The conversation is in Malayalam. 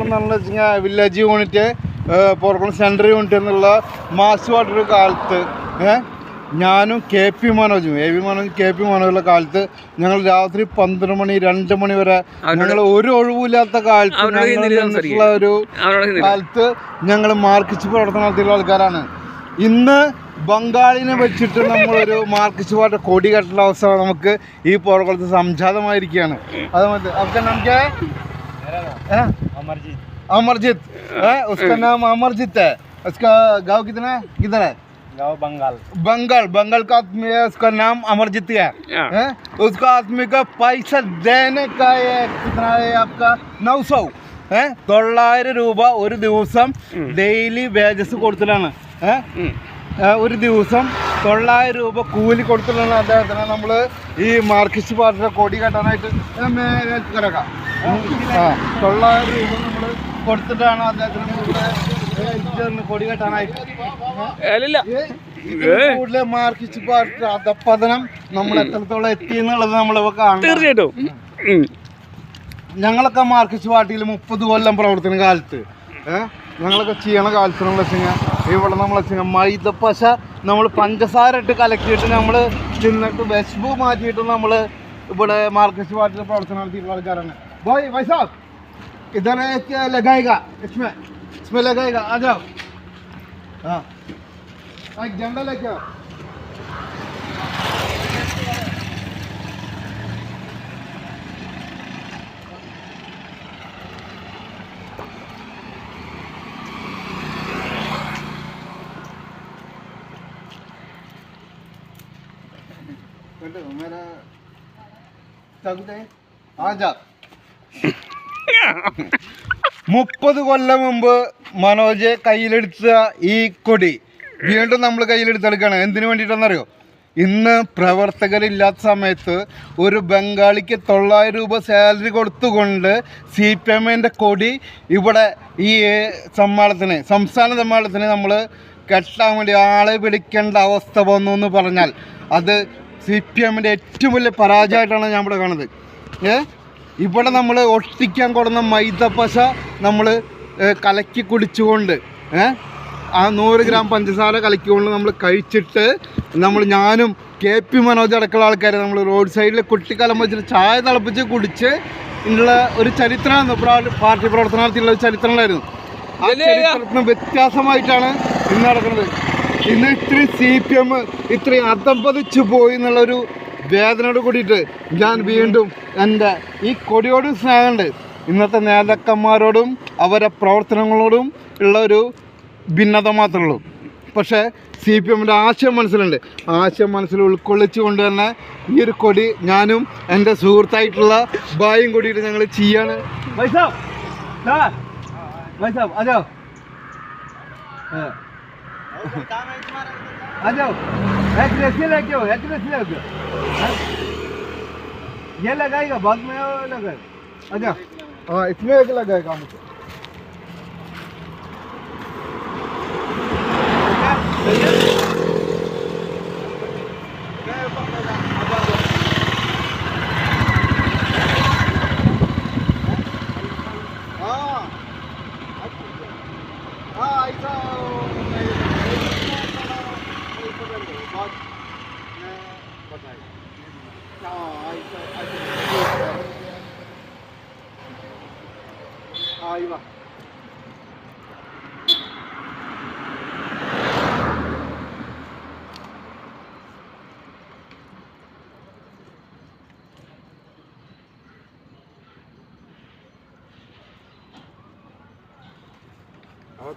എന്ന് പറഞ്ഞു വെച്ചാൽ village unit Porkulam central unit എന്നുള്ള മാസ് വാട്ടർ കാലത്ത് ഞാനും കെ പി മനോജും എ വി മനോജും കെ പി മനോജുള്ള കാലത്ത് ഞങ്ങൾ രാത്രി പന്ത്രണ്ട് മണി രണ്ട് മണി വരെ ഞങ്ങൾ ഒരു ഒഴിവില്ലാത്ത കാലത്ത് ഒരു കാലത്ത് ഞങ്ങൾ മാർക്കിച്ച് പ്രവർത്തനം നടത്തിയുള്ള ആൾക്കാരാണ്. ഇന്ന് ബംഗാളിനെ വെച്ചിട്ട് നമ്മളൊരു മാർക്കിച്ച് പാട്ട് കൊടി കെട്ടുള്ള അവസ്ഥ നമുക്ക് ഈ പോർക്കുളത്ത് സംജാതമായിരിക്കുകയാണ്. അത് മതി. നമുക്ക് हैं? अमरजीत है उसका नाम अमरजीत है उसका गांव कितना है किधर है गाँव बंगाल बंगाल बंगाल का आदमी है उसका नाम अमरजीत है हाँ। हैं? उसका आदमी का पैसा देने का ये कितना है आपका नौ सौ ഏഹ് തൊള്ളായിരം രൂപ ഒരു ദിവസം ഡെയിലി വേജസ് കൊടുത്തിട്ടാണ് ഏഹ് ഉം. ഏഹ് ഒരു ദിവസം തൊള്ളായിരം രൂപ കൂലി കൊടുത്തിട്ടാണ് അദ്ദേഹത്തിന് നമ്മൾ ഈ മാർക്സിസ്റ്റ് പാർട്ടിയുടെ കൊടി കെട്ടാനായിട്ട് ഏ, മേലെ കിടക്കാം ആ തൊള്ളായിരം രൂപ നമ്മൾ കൊടുത്തിട്ടാണ് അദ്ദേഹത്തിന് ഇവിടെ ഏ, ഇരിക്കുന്ന കൊടി കെട്ടാനായിട്ട്. അല്ലല്ല ഏ, ഇതിൽ കൂടുതൽ മാർക്സിസ്റ്റ് പാർട്ടി അധപ്പതനം നമ്മൾ എത്രത്തോളം എത്തി എന്നുള്ളത് നമ്മളിപ്പോ കാണണം. തീർച്ചയായിട്ടും. ഞങ്ങളൊക്കെ മാർക്കിച്ച് പാർട്ടിയിൽ മുപ്പത് കൊല്ലം പ്രവർത്തന കാലത്ത് ഏഹ് ഞങ്ങളൊക്കെ ചെയ്യണ കാലത്ത് നമ്മൾ വെച്ചാൽ ഇവിടെ നമ്മൾ വെച്ചാൽ മൈദപ്പശ നമ്മൾ പഞ്ചസാര ഇട്ട് കലക്കിയിട്ട് നമ്മൾ തിന്നിട്ട് വിശപ്പ് മാറ്റിയിട്ട് നമ്മൾ ഇവിടെ മാർക്കിസ്റ്റ് പാർട്ടിയുടെ പ്രവർത്തനം നടത്തിയിട്ടുള്ള ആൾക്കാരാണ്. ബോയ് भाई साहब इधर एक लगाएगा? इसमें इसमें लगाएगा, आ जाओ। हाँ। एक झंडा लेके आओ। कटो मेरा आ जा മുപ്പത് കൊല്ലം മുമ്പ് മനോജ് കയ്യിലെടുത്ത ഈ കൊടി വീണ്ടും നമ്മൾ കയ്യിലെടുത്തെടുക്കുകയാണ് എന്തിനു വേണ്ടിയിട്ടെന്നറിയോ? ഇന്ന് പ്രവർത്തകരില്ലാത്ത സമയത്ത് ഒരു ബംഗാളിക്ക് തൊള്ളായിരം രൂപ സാലറി കൊടുത്തുകൊണ്ട് സി പി എമ്മിന്റെ കൊടി ഇവിടെ ഈ സമ്മേളനത്തിന് സംസ്ഥാന സമ്മേളനത്തിന് നമ്മൾ കെട്ടാൻ വേണ്ടി ആളെ വിളിക്കേണ്ട അവസ്ഥ വന്നു എന്ന് പറഞ്ഞാൽ അത് സി പി എമ്മിന്റെ ഏറ്റവും വലിയ പരാജയമായിട്ടാണ് ഞാൻ ഇവിടെ കാണുന്നത്. ഏ? ഇവിടെ നമ്മൾ ഒട്ടിക്കാൻ കൊടുന്ന മൈദപ്പശ നമ്മൾ കലക്കി കുടിച്ചുകൊണ്ട് ആ നൂറ് ഗ്രാം പഞ്ചസാര കലക്കിക്കൊണ്ട് നമ്മൾ കഴിച്ചിട്ട് നമ്മൾ ഞാനും കെ പി മനോജ് അടക്കമുള്ള ആൾക്കാരെ നമ്മൾ റോഡ് സൈഡിൽ കുട്ടിക്കാലം വെച്ചിട്ട് ചായ തിളപ്പിച്ച് കുടിച്ച് ഉള്ള ഒരു ചരിത്രമാണ് പ്രാ- പാർട്ടി പ്രവർത്തനത്തിലുള്ള ഒരു ചരിത്രമുണ്ടായിരുന്നു ആ ചരിത്രത്തിന് വ്യത്യാസമായിട്ടാണ് ഇന്ന് നടക്കുന്നത്. ഇന്ന് ഇത്രയും സി പി എം ഇത്രയും അധംപതിച്ചു പോയി എന്നുള്ളൊരു വേദനയോട് കൂടിയിട്ട് ഞാൻ വീണ്ടും എന്റെ ഈ കൊടിയോടും സ്നേഹമുണ്ട്. ഇന്നത്തെ നേതാക്കന്മാരോടും അവരെ പ്രവർത്തനങ്ങളോടും ഉള്ള ഒരു ഭിന്നത മാത്രമേ ഉള്ളൂ. പക്ഷേ സി പി എമ്മിന്റെ ആശയം മനസ്സിലുണ്ട്. ആശയം മനസ്സിൽ ഉൾക്കൊള്ളിച്ചുകൊണ്ട് തന്നെ ഈ ഒരു കൊടി ഞാനും എന്റെ സുഹൃത്തായിട്ടുള്ള ഭായും കൂടിയിട്ട് ഞങ്ങൾ ചെയ്യാണ്. അതോ അതോ എത്ര ये लगाएगा बाद में लगाएगा अच्छा हाँ इसमें एक लगाएगा मुझे। हाँ।, हाँ ऐसा さい。ああ、あい、あいつ。ああ、